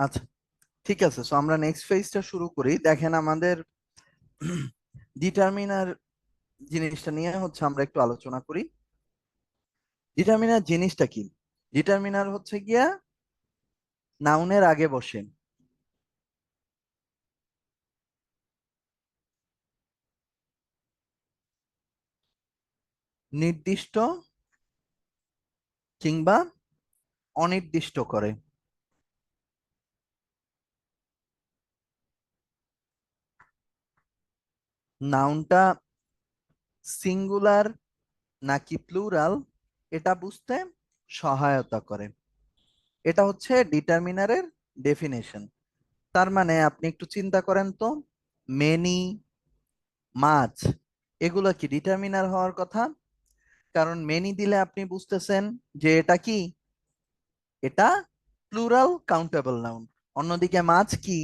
আচ্ছা ঠিক আছে। সো আমরা নেক্সট ফেজটা শুরু করি। দেখেন আমাদের ডিটারমিনার জিনিসটা নিয়ে হচ্ছে আমরা একটু আলোচনা করি। ডিটারমিনার জিনিসটা কি? ডিটারমিনার হচ্ছে গিয়া নাউনের আগে বসে নির্দিষ্ট কিংবা অনির্দিষ্ট করে। নাউনটা সিঙ্গুলার নাকি প্লুরাল এটা বুঝতে সহায়তা করে। এটা হচ্ছে ডিটারমিনারের ডেফিনেশন তার মানে আপনি একটু চিন্তা করেন তো মেনি মাছ এগুলো কি ডিটারমিনার হওয়ার কথা? কারণ মেনি দিলে আপনি বুঝতেছেন যে এটা কি? এটা প্লুরাল কাউন্টেবল নাউন অন্যদিকে মাছ কি?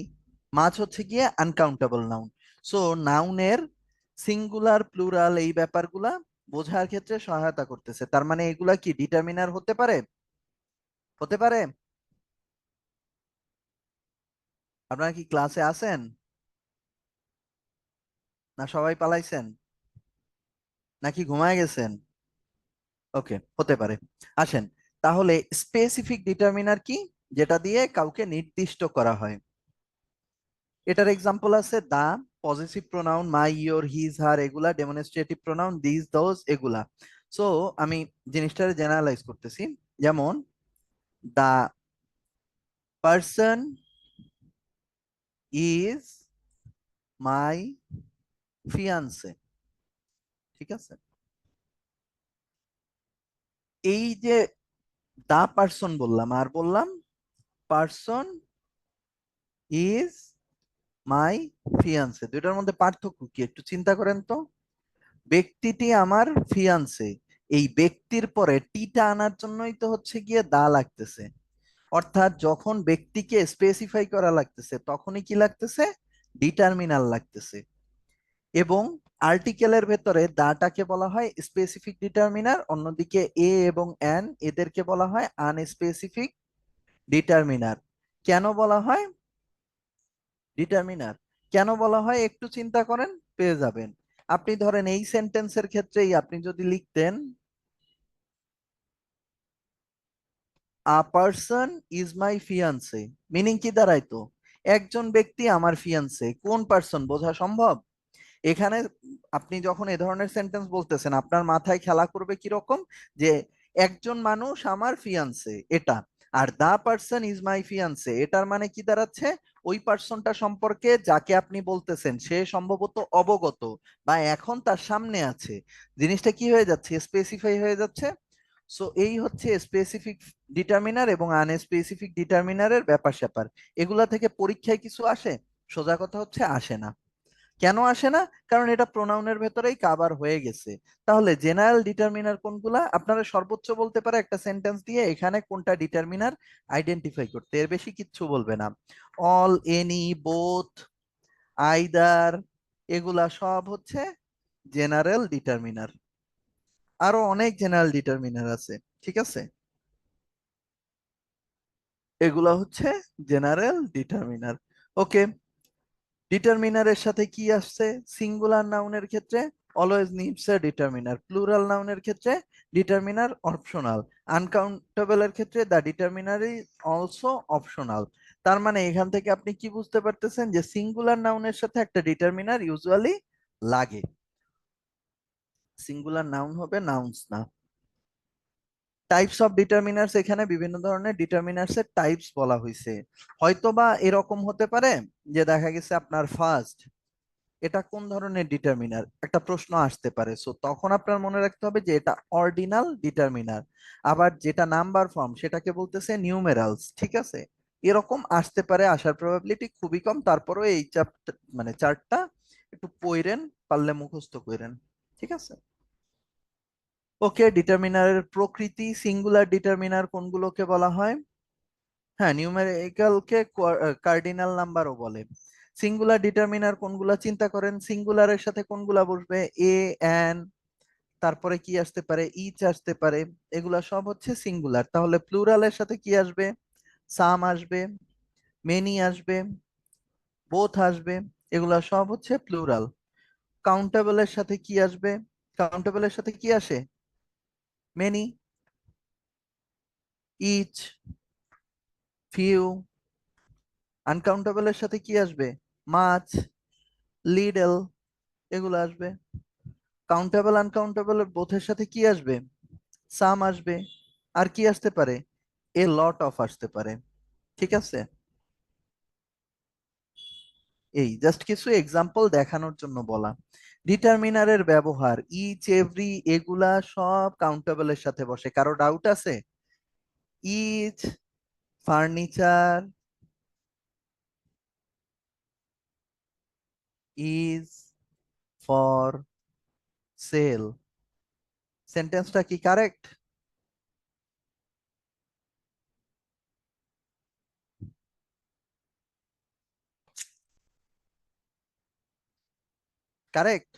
মাছ হচ্ছে গিয়ে আনকাউন্টেবল নাউন সো নাউনের সিঙ্গুলার প্লুরাল এই ব্যাপারগুলা বোঝার ক্ষেত্রে সহায়তা করতেছে। তার মানে এগুলা কি ডিটারমিনার হতে পারে? হতে পারে? আপনারা কি ক্লাসে আছেন? না সবাই পালাইছেন? নাকি ঘুমায় গেছেন? ওকে হতে পারে। আসেন, তাহলে স্পেসিফিক ডিটারমিনার কি? যেটা দিয়ে কাউকে নির্দিষ্ট করা হয়। এটার এক্সাম্পল আছে the positive pronoun my your his her এগুলা ডেমনস্ট্রেটিভ প্রোনাউন দিস দোজ এগুলা। সো আমি জিনিসটা জেনারেলাইজ করতেছি। যেমন the person is my fiancee ঠিক আছে? এই যে দা পার্সন বললাম, আর বললাম পার্সন ইজ মাই ফিয়ান্সে দুইটার মধ্যে পার্থক্য কি? একটু চিন্তা করেন তো। ব্যক্তিটি আমার ফিয়ান্সে এই ব্যক্তির পরে টিটা আনার জন্যই তো হচ্ছে গিয়ে দা লাগতেছে। অর্থাৎ যখন ব্যক্তিকে স্পেসিফাই করা লাগতেছে, তখনই কি লাগতেছে? ডিটারমিনাল লাগতেছে। এবং আর্টিকেলের ভেতরে দাটাকে বলা হয় স্পেসিফিক ডিটারমিনার অন্যদিকে এ এবং এন এদেরকে বলা হয় আনস্পেসিফিক ডিটারমিনার কেন বলা হয়? ডিটারমিনার কেন বলা হয়? একটু চিন্তা করেন, পেয়ে যাবেন। আপনি ধরেন এই সেন্টেন্সের ক্ষেত্রেই আপনি যদি লিখতেন a person is my fiance meaning কি দাঁড়াইতো? একজন ব্যক্তি আমার ফিয়ান্সে কোন পার্সন বোঝা সম্ভব? এখানে আপনি যখন এ ধরনের সেন্টেন্স বলতেছেন, আপনার মাথায় খেলা করবে কীরকম যে একজন মানুষ আমার ফিয়ান্সে এটা। আর the person is my fiancee এটার মানে কি দাঁড়াচ্ছে? ওই পার্সনটা সম্পর্কে যাকে আপনি বলতেছেন, সে সম্ভবত অবগত বা এখন তার সামনে আছে। জিনিসটা কি হয়ে যাচ্ছে? স্পেসিফাই হয়ে যাচ্ছে। সো এই হচ্ছে স্পেসিফিক ডিটারমিনার এবং আনস্পেসিফিক ডিটারমিনারের ব্যাপার স্যাপার এগুলা থেকে পরীক্ষায় কিছু আসে? সোজা কথা হচ্ছে আসে না। কেন আসে না? কারণ এটা প্রোনাউনের ভেতরেই কাবার হয়ে গেছে। তাহলে জেনারেল ডিটারমিনার কোনগুলা? আপনারা সর্বোচ্চ বলতে পারে একটা সেন্টেন্স দিয়ে এখানে কোনটা ডিটারমিনার আইডেন্টিফাই করতে। এর বেশি কিচ্ছু বলবে না। অল এনি বোথ আইদার এগুলা সব হচ্ছে জেনারেল ডিটারমিনার আরও অনেক জেনারেল ডিটারমিনার আছে, ঠিক আছে? এগুলা হচ্ছে জেনারেল ডিটারমিনার ওকে ডিটারমিনারের সাথে কি আসছে? সিঙ্গুলার নাউনের ক্ষেত্রে always needs a determiner plural নাউনের ক্ষেত্রে ডিটারমিনার অপশনাল আনকাউন্টেবল এর ক্ষেত্রে the determiner is also optional তার মানে এখান থেকে আপনি কি বুঝতে পারতেছেন যে সিঙ্গুলার নাউনের সাথে একটা ডিটারমিনার ইউজুয়ালি লাগে। সিঙ্গুলার নাউন হবে নাউন্স না। টাইপস অফ ডিটারমিনার্স এখানে বিভিন্ন ধরনের ডিটারমিনার্স এর টাইপস বলা হয়েছে হয়তোবা এরকম হতে পারে যে দেখা গেছে আপনার ফার্স্ট এটা কোন ধরনের ডিটারমিনার একটা প্রশ্ন আসতে পারে। সো তখন আপনার মনে রাখতে হবে যে এটা অর্ডিনাল ডিটারমিনার আবার যেটা নাম্বার ফর্ম সেটাকে বলতেছে নিউমেরালস ঠিক আছে? এরকম আসতে পারে, আসার প্রবাবিলিটি খুবই কম। তারপরেও এই চ্যাপ্টার মানে চার্টটা একটু পইরেন, পারলে মুখস্থ কইরেন, ঠিক আছে? ওকে ডিটারমিনারের প্রকৃতি সিঙ্গুলার ডিটারমিনার কোনগুলোকে বলা হয়? হ্যাঁ নিউমেরিক্যালকে কার্ডিনাল নাম্বারও বলে। সিঙ্গুলার ডিটারমিনার কোনগুলা? চিন্তা করেন সিঙ্গুলারের সাথে কোনগুলা বসবে? এ এন তারপরে কি আসতে পারে? ইচ আসতে পারে। এগুলা সব হচ্ছে সিঙ্গুলার তাহলে প্লুরালের সাথে কি আসবে? সাম আসবে মেনি আসবে বোথ আসবে, এগুলা সব হচ্ছে প্লুরাল কাউন্টেবলের সাথে কি আসবে? কাউন্টেবলের সাথে কি আসে? মেনি ইচ ফিউ আনকাউন্টেবলের সাথে কি আসবে? মাছ লিডল এগুলো আসবে। কাউন্টেবল আনকাউন্টেবল বোথের সাথে কি আসবে? সাম আসবে। আর কি আসতে পারে? এ লট অফ আসতে পারে। ঠিক আছে? এই জাস্ট কিছু এক্সাম্পল দেখানোর জন্য বলা। ডিটারমিনারের ব্যবহার ইচ এভরি এগুলা সব কাউন্টেবলের সাথে বসে। কারও ডাউট আছে? Each furniture is for sale সেন্টেন্সটা কি কারেক্ট কারেক্ট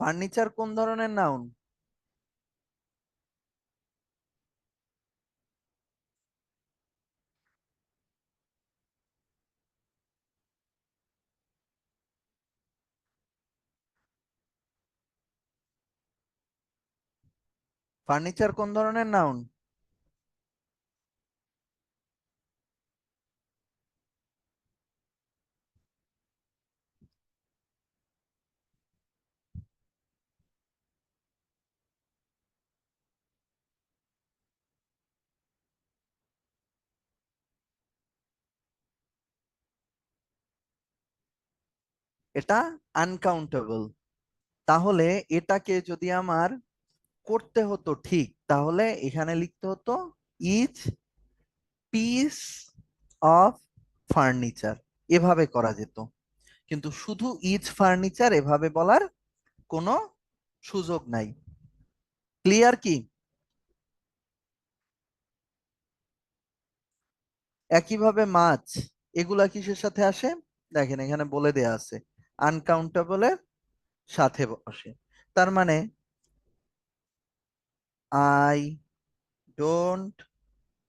ফার্নিচার কোন ধরনের নাউন ফার্নিচার কোন ধরনের নাউন এটা আনকাউন্টেবল তাহলে এটাকে যদি আমার করতে হতো ঠিক, তাহলে এখানে লিখতে হতো ইচ পিস অফ ফার্নিচার এভাবে করা যেত। কিন্তু শুধু ইচ ফার্নিচার এভাবে বলার কোনো সুযোগ নাই। ক্লিয়ার কি? একইভাবে মাছ, এগুলা কিসের সাথে আসে? দেখেন এখানে বলে দেয়া আছে। আনকাউন্টেবলের সাথে বসে। তার মানে I don't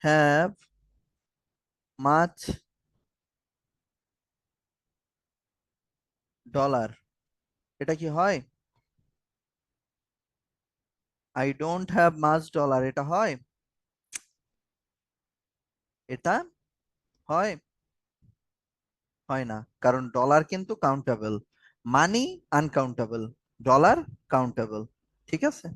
have much dollar এটা কি হয়? I don't have much dollar এটা হয়? এটা হয়। হয় না। কারণ ডলার কিন্তু countable money uncountable dollar countable ঠিক আছে?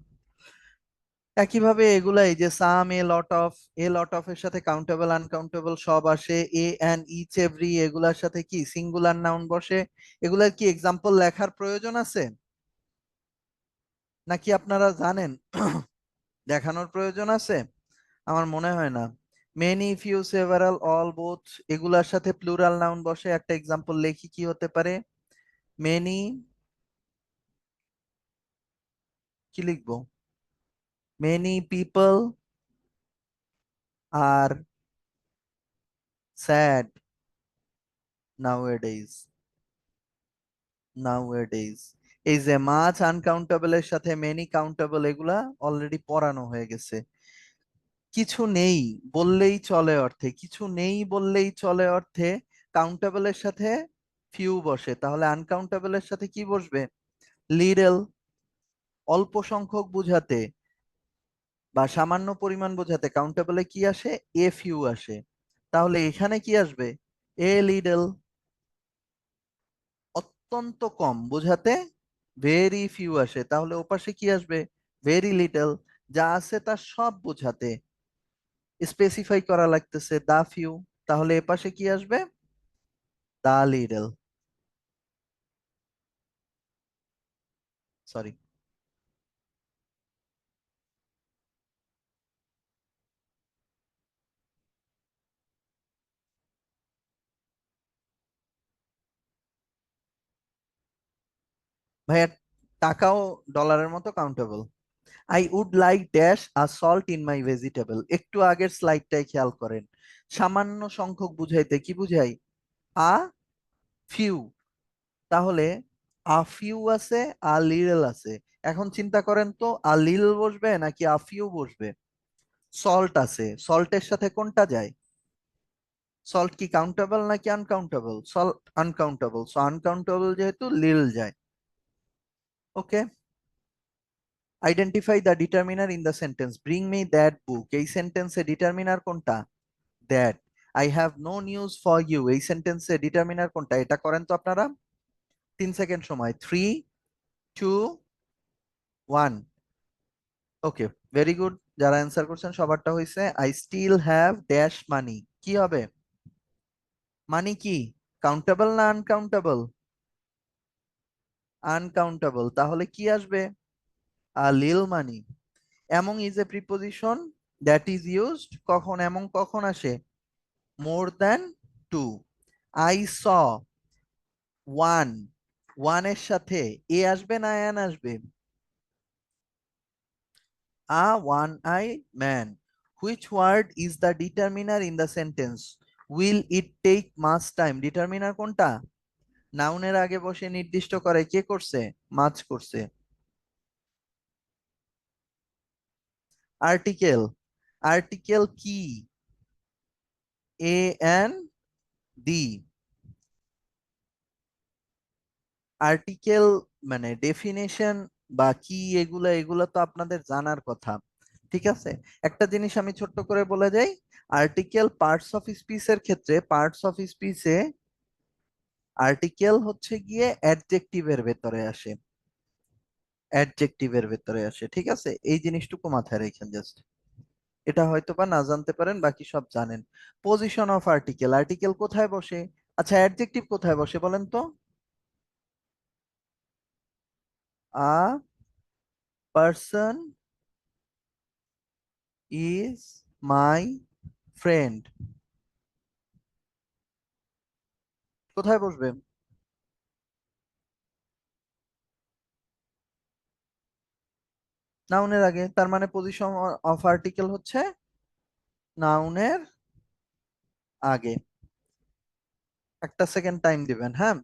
একইভাবে এগুলা এই যে some a lot of a lot of এর সাথে কাউন্টেবল আনকাউন্টেবল সব আসে। এ অ্যান্ড ইচ এভরি এগুলার সাথে কি সিঙ্গুলার নাউন বসে? এগুলার কি এক্সাম্পল লেখার প্রয়োজন আছে? নাকি আপনারা জানেন? দেখানোর প্রয়োজন আছে? আমার মনে হয় না। Many few several all both এগুলার সাথে প্লুরাল নাউন বসে, একটা এক্সাম্পল লেখি, কি হতে পারে? মেনি কি লিখব? Many people are sad nowadays. Nowadays. এই যে মাছ আনকাউন্টেবল এর সাথে মেনি কাউন্টেবল এগুলা অলরেডি পড়ানো হয়ে গেছে। কিছু নেই বললেই চলে অর্থে, কিছু নেই বললেই চলে অর্থে কাউন্টেবল এর সাথে ফিউ বসে। তাহলে আনকাউন্টেবল এর সাথে কি বসবে? লিডেল অল্প সংখ্যক বুঝাতে বা সামান্য পরিমাণ বোঝাতে কাউন্টেবলে কি আসে? এ ফিউ আসে। তাহলে এখানে কি আসবে? এ লিডেল অত্যন্ত কম বোঝাতে ভেরি ফিউ আসে। তাহলে ওপাশে কি আসবে? ভেরি লিটল যা আছে তা সব বোঝাতে। স্পেসিফাই করা লাগতেছে দা ফিউ তাহলে এপাশে কি আসবে? দা লিডল সরি ভাইয়া, টাকাও ডলারের মতো countable I would like dash a salt in my vegetable একটু আগের স্লাইডটাই খেয়াল করেন। সামান্য সংখ্যক বুঝাইতে কি বুঝাই? আ ফিউ তাহলে আ ফিউ আছে আ লিটল আছে। এখন চিন্তা করেন তো আ লিল বসবে নাকি আ ফিউ বসবে? সল্ট আছে। সল্টের সাথে কোনটা যায়? সল্ট কি কাউন্টেবল নাকি uncountable salt uncountable so uncountable যেহেতু লিল যায়। Okay identify the determiner in the sentence bring me that book এই সেন্টেন্সে ডিটারমিনার কোনটা? That I have no news for you এই সেন্টেন্সে ডিটারমিনার কোনটা? এটা করেন তো আপনারা? তিন সেকেন্ড সময়। Three two one okay very good যারা অ্যান্সার করছেন, সবারটা হয়েছে I still have dash money কি হবে? মানি কি? কাউন্টেবল না আনকাউন্টেবল আনকাউন্টেবল তাহলে কি আসবে? লিল money among is a preposition that is used কখন এমন কখন আসে? More than two I saw one ওয়ানের সাথে এ আসবে না অ্যান আসবে? A one I man Which word is the determiner in the sentence will it take much time determiner কোনটা? নাউনের আগে বসে নির্দিষ্ট করে কে করছে? মাছ করছে। আর্টিকেল আর্টিকেল কি? এ এন ডি আর্টিকেল মানে ডেফিনেশন বা কি এগুলা এগুলা তো আপনাদের জানার কথা, ঠিক আছে? একটা জিনিস আমি ছোট্ট করে বলে যাই আর্টিকেল পার্টস অফ স্পিচের ক্ষেত্রে পার্টস অফ স্পিচে আর্টিকেল হচ্ছে গিয়ে অ্যাডজেক্টিভের ভেতরে আসে। অ্যাডজেক্টিভের ভেতরে আসে, ঠিক আছে? এই জিনিসটুকু মাথায় রেখেন জাস্ট এটা হয়তো বা না জানতে পারেন, বাকি সব জানেন। পজিশন অফ আর্টিকেল আর্টিকেল কোথায় বসে? আচ্ছা অ্যাডজেক্টিভ কোথায় বসে বলেন তো? A person is my friend কোথায় বসবে? নাউনের আগে, তার মানে পজিশন অফ আর্টিকেল হচ্ছে নাউনের আগে। একটা সেকেন্ড টাইম দিবেন হ্যাঁ?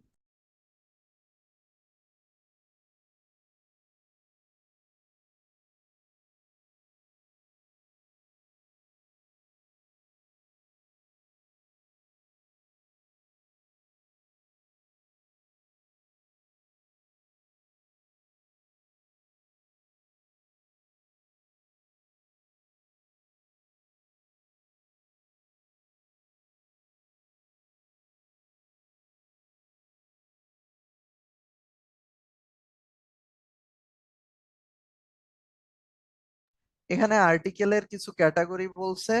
এখানে আর্টিকেলের কিছু ক্যাটাগরি বলছে।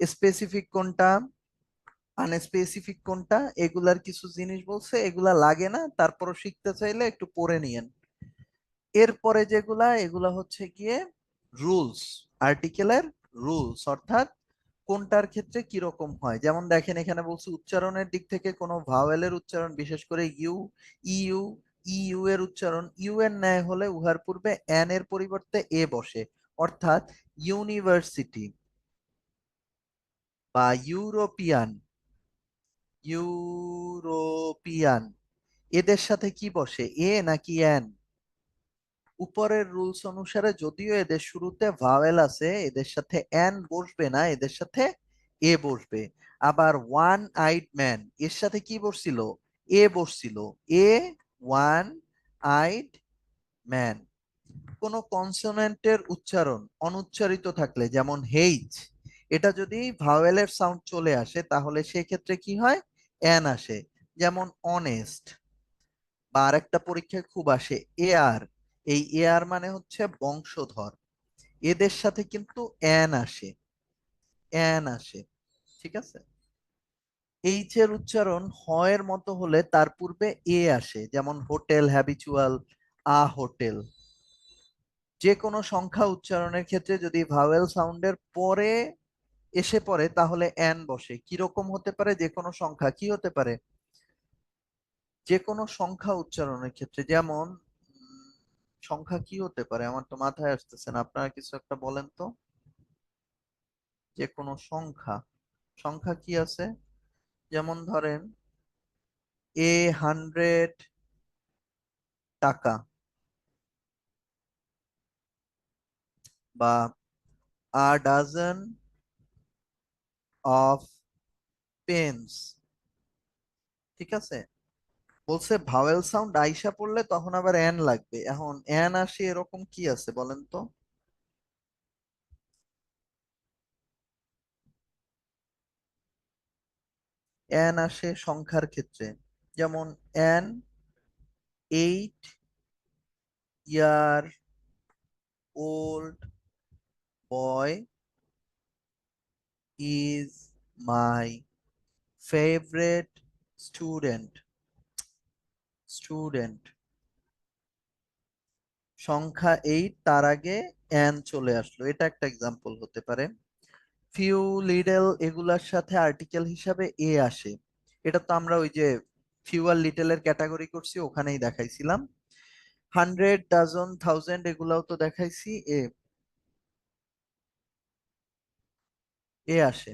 স্পেসিফিক কোনটা আনস্পেসিফিক কোনটা, এগুলার কিছু জিনিস বলছে, এগুলা লাগে না, তারপরও শিখতে চাইলে একটু পড়ে নিয়েন। এরপরে যেগুলা, এগুলা হচ্ছে গিয়ে রুলস আর্টিকেলের রুলস অর্থাৎ কোনটার ক্ষেত্রে কি রকম হয়। যেমন দেখেন, এখানে বলছে, উচ্চারণের দিক থেকে কোনো ভাওয়েলের উচ্চারণ, বিশেষ করে ইউ ইউ ইউ এর উচ্চারণ, ইউ এর ন্যায় হলে উহার পূর্বে এন এর পরিবর্তে এ বসে, অর্থাৎ ইউনিভার্সিটি বা ইউরোপিয়ান ইউরোপিয়ান, এদের সাথে কি বসে, এ নাকি এন? উপরের রুলস অনুসারে যদিও এদের শুরুতে ভাওয়েল আছে, এদের সাথে এন বসবে না, এদের সাথে এ বসবে। আবার ওয়ান আইড ম্যান, এর সাথে কি বসছিল? এ বসছিল। এ ওয়ান আইড ম্যান কোন কনসোনেন্টের উচ্চারণ অনুচ্চারিত থাকলে, যেমন হেইজ, এটা যদি ভাওয়েলের সাউন্ড চলে আসে, তাহলে সেক্ষেত্রে কি হয়? এন আসে। যেমন অনেস্ট বা আরেকটা পরীক্ষায় খুব আসে, এয়ার। এই এয়ার মানে হচ্ছে বংশধর। এদের সাথে কিন্তু এন আসে। এন আসে। ঠিক আছে? এইচ এর উচ্চারণ হয়ের মতো হলে তার পূর্বে এ আসে, যেমন হোটেল, হ্যাবিচুয়াল, আ হোটেল। যে কোনো সংখ্যা উচ্চারণের ক্ষেত্রে যদি ভাওয়েল সাউন্ডের পরে এসে পড়ে, তাহলে এন বসে। কীরকম হতে পারে? যে কোনো সংখ্যা। কি হতে পারে? যে কোনো সংখ্যা উচ্চারণের ক্ষেত্রে, যেমন, সংখ্যা কি হতে পারে? আমার তো মাথায় আসতেছে না। আপনারা কিছু একটা বলেন তো। যে কোনো সংখ্যা। সংখ্যা কি আছে? যেমন ধরেন এ হান্ড্রেড টাকা বা a dozen অফ pens, ঠিক আছে? বলছে ভাওয়েল সাউন্ড আইসা পড়লে তখন আবার অ্যান লাগবে। এখন অ্যান আসে এরকম কি আছে বলেন তো? অ্যান আসে সংখ্যার ক্ষেত্রে। যেমন an eight year old boy is my favourite student student সংখ্যা এইট তার আগে অ্যান চলে আসলো। এটা একটা এক্সাম্পল হতে পারে। ফিউ লিডেল এগুলার সাথে আর্টিকেল হিসাবে এ আসে। এটা তো আমরা ওই যে ফিউ আর লিটল এর ক্যাটাগরি করছি, ওখানেই দেখাইছিলাম। হান্ড্রেড ডাজন থাউজেন্ড এগুলাও তো দেখাইছি এ এ আসে।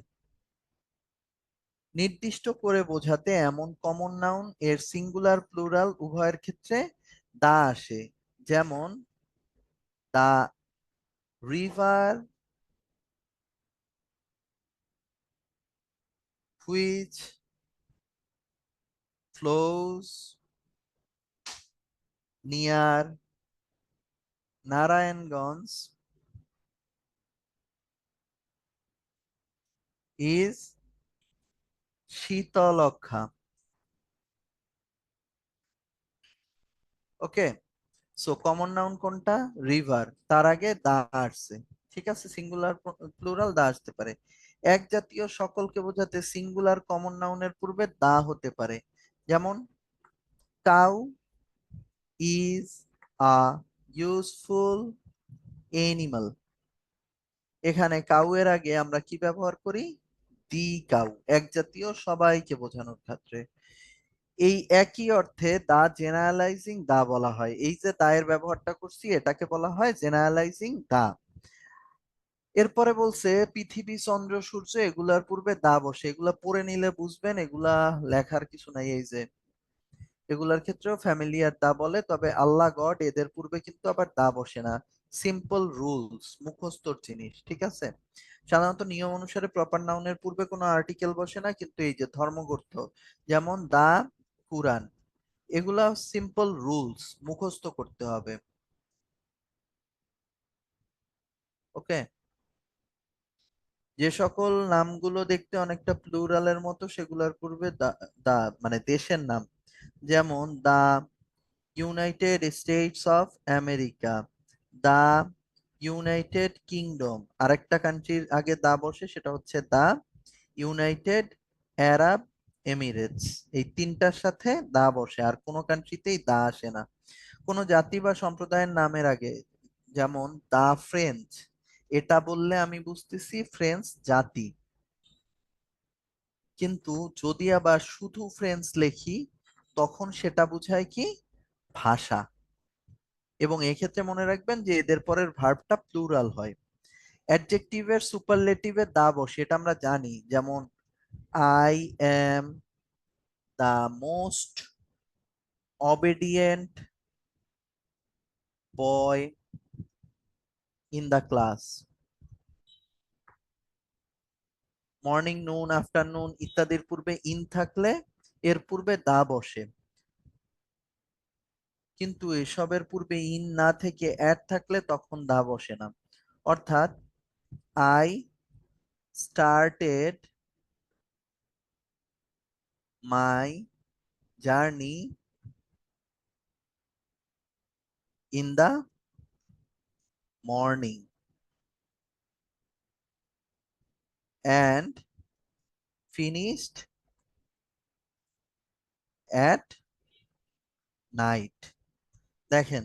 নির্দিষ্ট করে বোঝাতে এমন কমন নাউন এর সিঙ্গুলার প্লুরাল উভয়ের ক্ষেত্রে দা আসে। যেমন, the river which flows near Narayanganj is Shitalakshya okay so common noun কোনটা? রিভার তার আগে দা আসছে, ঠিক আছে? সিঙ্গুলার প্লুরাল দা আসতে পারে। এক জাতীয় সকলকে বোঝাতে সিঙ্গুলার কমন নাউনের পূর্বে দা হতে পারে। যেমন, cow is a useful animal. এখানে কাউ এর আগে আমরা কি ব্যবহার করি? দি কাউ, এক জাতীয় সবাইকে বোঝানোর ক্ষেত্রে। এই একই অর্থে দা জেনারেলাইজিং দা বলা হয়। এই যে দা এর ব্যবহারটা করছি, এটাকে বলা হয় জেনারেলাইজিং দা। এরপরে বলছে, পৃথিবী, চন্দ্র, সূর্য, এগুলার পূর্বে দা বসে এগুলা পড়ে নিলে বুঝবেন, এগুলা লেখার কিছু নাই এই যে। এগুলার ক্ষেত্রেও ফ্যামিলিয়ার দা বলে, তবে আল্লাহ গড এদের পূর্বে কিন্তু আবার দা বসে না। সিম্পল রুলস মুখস্থর জিনিস, ঠিক আছে? সাধারণত নিয়ম অনুসারে প্রপার নাউনের পূর্বে কোনো আর্টিকেল বসে না, কিন্তু এই যে ধর্মগ্রন্থ, যেমন দা, কুরআন, এগুলা সিম্পল রুলস মুখস্থ করতে হবে। ওকে? যে সকল নামগুলো দেখতে অনেকটা প্লুরালের মতো, সেগুলোর পূর্বে দা মানে দেশের নাম। যেমন the United States of America the United Kingdom আরেকটা কান্ট্রির আগে দা বসে, সেটা হচ্ছে দা ইউনাইটেড আরব এমিরেটস এই তিনটার সাথে দা বসে, আর কোনো কান্ট্রিতেই দা আসে না। কোনো জাতি বা সম্প্রদায়ের নামের আগে, যেমন দা ফ্রেঞ্চ এটা বললে আমি বুঝতেছি ফ্রেঞ্চ জাতি। কিন্তু যদি আবার শুধু ফ্রেঞ্চ লেখি, তখন সেটা বোঝায় কি? ভাষা। এবং এক্ষেত্রে মনে রাখবেন যে এদের পরের ভার্বটা প্লুরাল হয়। অ্যাডজেক্টিভের সুপারলেটিভের দা বসে এটা আমরা জানি। যেমন I am the most obedient boy in the class. Morning noon afternoon ইত্যাদির পূর্বে ইন থাকলে এর পূর্বে দা বসে। কিন্তু এসবের পূর্বে ইন না থেকে অ্যাড থাকলে তখন দা বসে না। অর্থাৎ I started my journey in the morning and finished at night. দেখেন,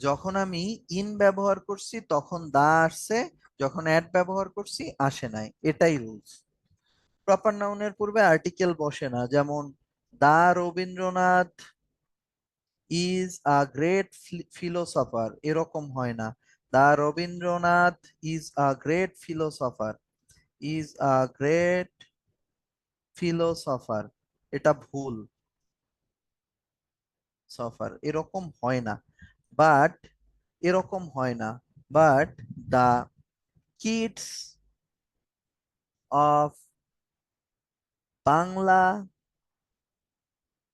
যখন আমি ইন ব্যবহার করছি, তখন দা আসছে যখন অ্যাড ব্যবহার করছি, আসে নাই। এটাই রুলস প্রপার নাউনের পূর্বে আর্টিকেল বসে না। যেমন, the Rabindranath is a great philosopher এরকম হয় না। The Rabindranath is a great philosopher, is a great philosopher, এটা ভুল। সফার, এরকম হয় না। বাট, এরকম হয় না। But, the kids of Bangla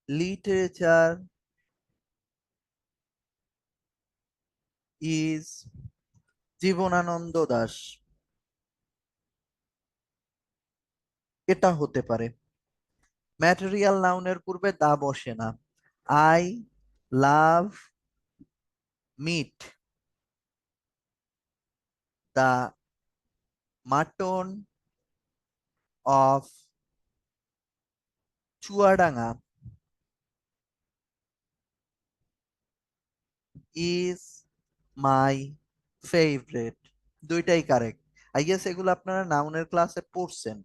literature is Jibanananda Das. এটা হতে পারে। ম্যাটেরিয়াল নাউনের পূর্বে দা বসে না। I love meat the mutton of Chuadanga is my favourite দুইটাই কারেক্ট আই গেস এগুলো আপনারা নাউনের ক্লাসে পড়ছেন।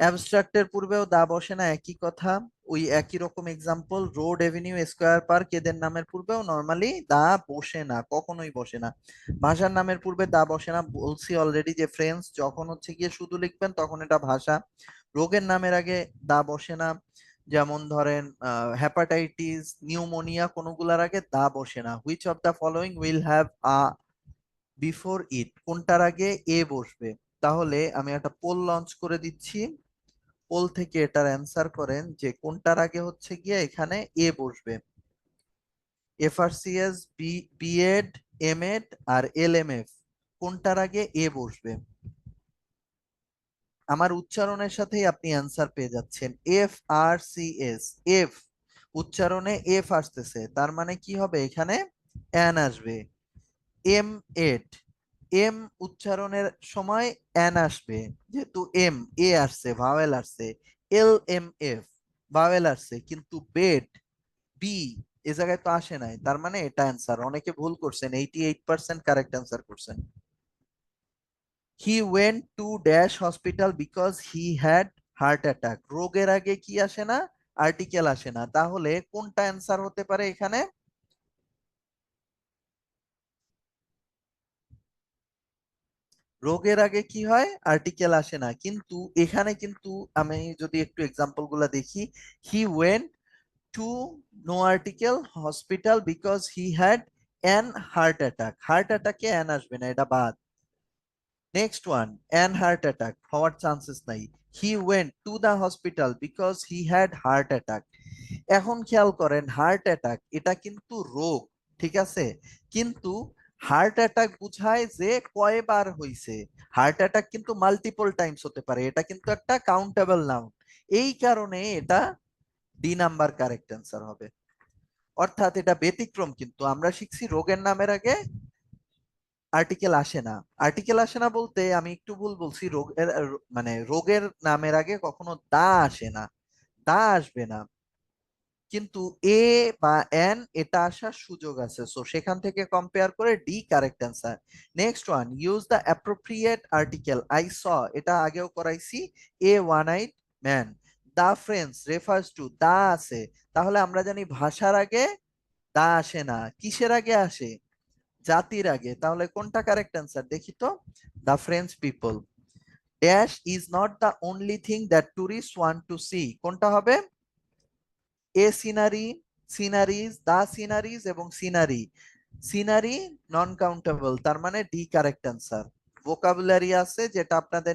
অ্যাবস্ট্রাক্টের পূর্বেও দা বসে না, একই কথা। ওই একই রকম example road avenue square park এদের নামের পূর্বেও নর্মালি দা বসে না, কখনোই বসে না। ভাষার নামের পূর্বে দা বসে না, বলছি অলরেডি যে ফ্রেন্ডস যখন হচ্ছে গিয়ে শুধু লিখবেন, তখন এটা ভাষা। রোগের নামের আগে দা বসে না, যেমন ধরেন হ্যাপাটাইটিস নিউমোনিয়া কোনগুলার আগে দা বসে না। Which of the following will have a before it কোনটার আগে এ বসবে? তাহলে আমি একটা পোল লঞ্চ করে দিচ্ছি। পোল থেকে এটার অ্যান্সার করেন যে কোনটার আগে হচ্ছে গিয়ে এখানে এ বসবে। এফআরসিএস বিএড এমএড আর এলএমএফ কোনটার আগে এ বসবে? আমার উচ্চারণের সাথেই আপনি অ্যান্সার পেয়ে যাচ্ছেন। F R C S F উচ্চারণে এফ আসতেছে। তার মানে কি হবে? এখানে অ্যান আসবে। এম এড এম উচ্চারণের সময় অ্যান আসবে, যেহেতু এম এ আসছে ভাওয়েল আসছে এল এম এফ ভাওয়েল আসছে, কিন্তু বেড বি এ জায়গায় তো আসে নাই, তার মানে এটা অ্যান্সার অনেকে ভুল করছেন eighty eight percent correct answer করছেন। He went to dash hospital because he had heart attack রোগের আগে কি আসে না আর্টিকেল আসে না, তাহলে কোনটা অ্যান্সার হতে পারে এখানে? রোগের আগে কি হয়? আর্টিকেল আসে না। কিন্তু এখানে কিন্তু আমি যদি একটু এক্সাম্পলগুলা দেখি he went to no article hospital because he had an heart attack heart অ্যাটাকে an আসবে না, এটা বাদ। Next one an heart attack হওয়ার চান্সেস নাই। He went to the hospital because he had heart attack এখন খেয়াল করেন হার্ট অ্যাটাক এটা কিন্তু রোগ, ঠিক আছে? কিন্তু হার্ট অ্যাটাক বুঝায় যে কয়বার হইছে। হার্ট অ্যাটাক কিন্তু মাল্টিপল টাইমস হতে পারে। এটা কিন্তু একটা কাউন্টেবল নাউন এই কারণে এটা ডি নাম্বার কারেক্ট অ্যান্সার হবে। অর্থাৎ এটা ব্যতিক্রম কিন্তু। আমরা শিখছি রোগের নামের আগে আর্টিকেল আসে না। আর্টিকেল আসে না বলতে আমি একটু ভুল বলছি, রোগের মানে রোগের নামের আগে কখনো দা আসে না। দা আসবে না। কিন্তু এ বা এন এটা আসার সুযোগ আছে। সো সেখান থেকে কম্পেয়ার করে the correct answer next one use the appropriate article I saw এটা আগেও করাইছি। A one eyed man the friends refers to the আছে। তাহলে আমরা জানি ভাষার আগে দা আসে না। কিসের আগে আসে? জাতির আগে। তাহলে কোনটা কারেক্ট অ্যান্সার দেখি তো। The French people dash is not the only thing that tourist want to see কোনটা হবে? A scenery sceneries the sceneries এবং সিনারি সিনারি নন কাউন্টেবল তার মানে ডি কারেক্ট অ্যান্সার ভোকাবুলারি আছে যেটা আপনাদের